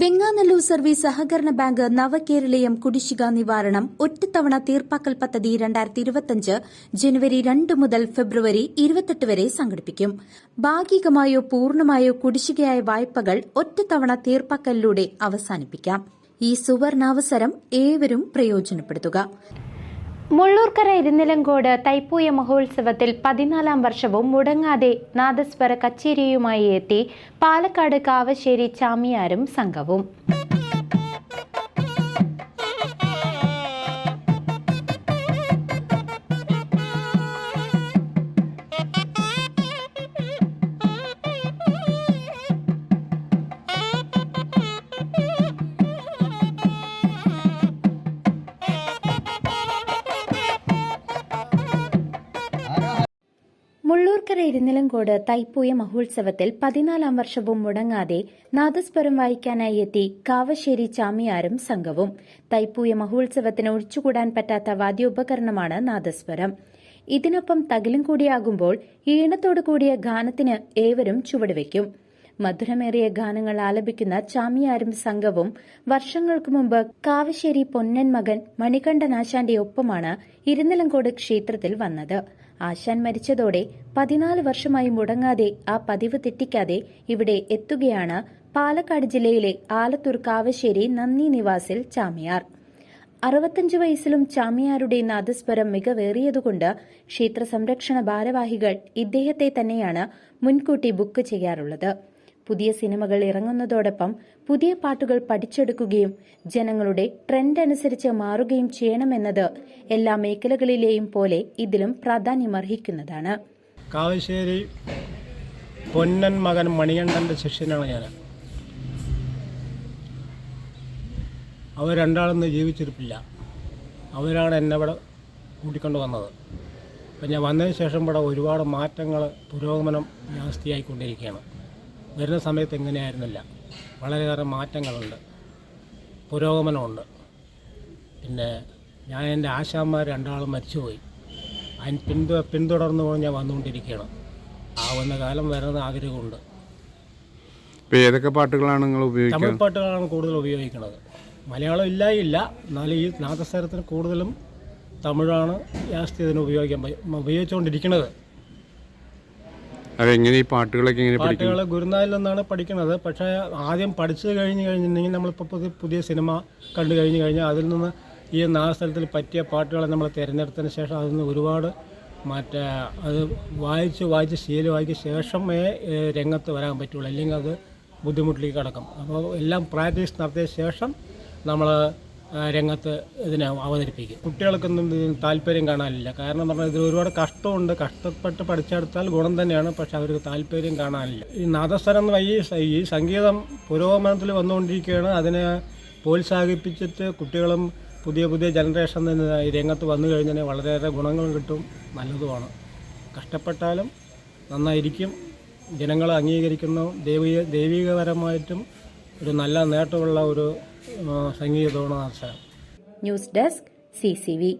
Venganallur service സഹകരണ bank Navakeraleeyam കുടിശ്ശിക നിവാരണം ഒറ്റത്തവണ തീർപ്പാക്കൽ പദ്ധതി രണ്ടായിരത്തി ഇരുപത്തിയഞ്ച് ജനുവരി രണ്ട് മുതൽ ഫെബ്രുവരി ഇരുപത്തെട്ട് വരെ സംഘടിപ്പിക്കും. ഭാഗികമായോ പൂർണമായോ കുടിശ്ശികയായ വായ്പകൾ ഒറ്റത്തവണ തീർപ്പാക്കലിലൂടെ അവസാനിപ്പിക്കാം. ഈ സുവർണാവസരം ഏവരും പ്രയോജനപ്പെടുത്തുക. മുള്ളൂർക്കര ഇരുന്നിലങ്കോട് തൈപ്പൂയ മഹോത്സവത്തിൽ പതിനാലാം വർഷവും മുടങ്ങാതെ നാദസ്വര കച്ചേരിയുമായി എത്തി പാലക്കാട് കാവശ്ശേരി ചാമിയാരും സംഘവും. മുള്ളൂർക്കര ഇരുന്നിലങ്കോട് തൈപ്പൂയ മഹോത്സവത്തിൽ പതിനാലാം വർഷവും മുടങ്ങാതെ നാദസ്വരം വായിക്കാനായി എത്തി കാവശ്ശേരി ചാമിയാരും സംഘവും. തൈപ്പൂയ മഹോത്സവത്തിന് ഒഴിച്ചുകൂടാൻ പറ്റാത്ത വാദ്യോപകരണമാണ് നാദസ്വരം. ഇതിനൊപ്പം തകിലും കൂടിയാകുമ്പോൾ ഈണത്തോടു കൂടിയ ഗാനത്തിന് ഏവരും ചുവടുവയ്ക്കും മധുരമേറിയ ഗാനങ്ങൾ ആലപിക്കുന്ന ചാമിയാരും സംഘവും വർഷങ്ങൾക്ക് മുമ്പ് കാവശ്ശേരി പൊന്നൻ മകൻ മണികണ്ഠനാശാന്റെ ഒപ്പമാണ് ഇരുന്നിലങ്കോട് ക്ഷേത്രത്തിൽ വന്നത്. ആശാൻ മരിച്ചതോടെ പതിനാല് വർഷമായി മുടങ്ങാതെ ആ പതിവ് തെറ്റിക്കാതെ ഇവിടെ എത്തുകയാണ് പാലക്കാട് ജില്ലയിലെ ആലത്തൂർ കാവശ്ശേരി നന്ദി നിവാസിൽ ചാമിയാർ. അറുപത്തഞ്ച് വയസ്സിലും ചാമിയാരുടെ നാദസ്വരം മികവേറിയതുകൊണ്ട് ക്ഷേത്ര സംരക്ഷണ ഭാരവാഹികൾ ഇദ്ദേഹത്തെ തന്നെയാണ് മുൻകൂട്ടി ബുക്ക് ചെയ്യാറുള്ളത്. പുതിയ സിനിമകൾ ഇറങ്ങുന്നതോടൊപ്പം പുതിയ പാട്ടുകൾ പഠിച്ചെടുക്കുകയും ജനങ്ങളുടെ ട്രെൻഡ് അനുസരിച്ച് മാറുകയും ചെയ്യണമെന്നത് എല്ലാ മേഖലകളിലെയും പോലെ ഇതിലും പ്രാധാന്യമർഹിക്കുന്നതാണ്. കാവശ്ശേരി പൊന്നൻ മകൻ മണികണ്ഠന്റെ ശിഷ്യനാണ് ഞാൻ. അവർ രണ്ടാളൊന്നും ജീവിച്ചിരിപ്പില്ല. അവരാണ് എന്നെ ഇവിടെ കൂട്ടിക്കൊണ്ട് വന്നത്. അപ്പം ഞാൻ വന്നതിന് ശേഷം ഇവിടെ ഒരുപാട് മാറ്റങ്ങൾ പുരോഗമനം ജാസ്തിയായിക്കൊണ്ടിരിക്കുകയാണ്. വരുന്ന സമയത്ത് എങ്ങനെയായിരുന്നില്ല. വളരെയേറെ മാറ്റങ്ങളുണ്ട്. പുരോഗമനമുണ്ട്. പിന്നെ ഞാൻ എന്റെ ആശാന്മാർ രണ്ടാളും മരിച്ചുപോയി. അതിന് പിന്തു പിന്തുടർന്ന് ഞാൻ വന്നുകൊണ്ടിരിക്കുകയാണ്. ആവുന്ന കാലം വരുന്ന ആഗ്രഹമുണ്ട്. ഇപ്പൊ ഏതൊക്കെ പാട്ടുകളാണ് നിങ്ങൾ ഉപയോഗിക്കുന്നത് തമിഴ് പാട്ടുകളാണ് കൂടുതൽ ഉപയോഗിക്കുന്നത്. മലയാളം ഇല്ലായില്ല എന്നാലും ഈ നാദസ്വരത്തിന് കൂടുതലും തമിഴാണ് ജാസ്തി ഇതിന് ഉപയോഗിക്കാൻ ഉപയോഗിച്ചുകൊണ്ടിരിക്കുന്നത്. അതെങ്ങനെ ഈ പാട്ടുകളൊക്കെ എങ്ങനെ പാട്ടുകൾ ഗുരുനാഥിൽ നിന്നാണ് പഠിക്കുന്നത്. പക്ഷേ ആദ്യം പഠിച്ചു കഴിഞ്ഞ് കഴിഞ്ഞിട്ടുണ്ടെങ്കിൽ നമ്മളിപ്പോൾ പുതിയ പുതിയ സിനിമ കണ്ടു കഴിഞ്ഞ് കഴിഞ്ഞാൽ അതിൽ നിന്ന് ഈ നാദസ്ഥലത്തിൽ പറ്റിയ പാട്ടുകളെ നമ്മൾ തിരഞ്ഞെടുത്തതിന് ശേഷം അതിൽ നിന്ന് ഒരുപാട് മറ്റേ അത് വായിച്ച് വായിച്ച് ശീലമാക്കിയ ശേഷമേ രംഗത്ത് വരാൻ പറ്റുള്ളൂ. അല്ലെങ്കിൽ അത് ബുദ്ധിമുട്ടിലേക്ക് കിടക്കും. അപ്പോൾ എല്ലാം പ്രാക്ടീസ് നടത്തിയ ശേഷം നമ്മൾ രംഗത്ത് ഇതിനെ അവതരിപ്പിക്കും. കുട്ടികൾക്കൊന്നും ഇതിന് താല്പര്യം കാണാനില്ല. കാരണം പറഞ്ഞാൽ ഇതിൽ ഒരുപാട് കഷ്ടമുണ്ട്. കഷ്ടപ്പെട്ട് പഠിച്ചെടുത്താൽ ഗുണം തന്നെയാണ് പക്ഷെ അവർക്ക് താല്പര്യം കാണാനില്ല. ഈ നാദസ്വരം എന്ന് ഈ സംഗീതം പുരോഗമനത്തിൽ വന്നുകൊണ്ടിരിക്കുകയാണ്. അതിനെ പ്രോത്സാഹിപ്പിച്ചിട്ട് കുട്ടികളും പുതിയ പുതിയ ജനറേഷൻ ഈ രംഗത്ത് വന്നു കഴിഞ്ഞാൽ വളരെയേറെ ഗുണങ്ങൾ കിട്ടും നല്ലതുമാണ്. കഷ്ടപ്പെട്ടാലും നന്നായിരിക്കും. ജനങ്ങളെ അംഗീകരിക്കുന്ന. ദൈവീക ദൈവികപരമായിട്ടും ഒരു നല്ല നേട്ടമുള്ള ഒരു ആ, സംഗീതമാണ് ന്യൂസ് ഡെസ്ക് സി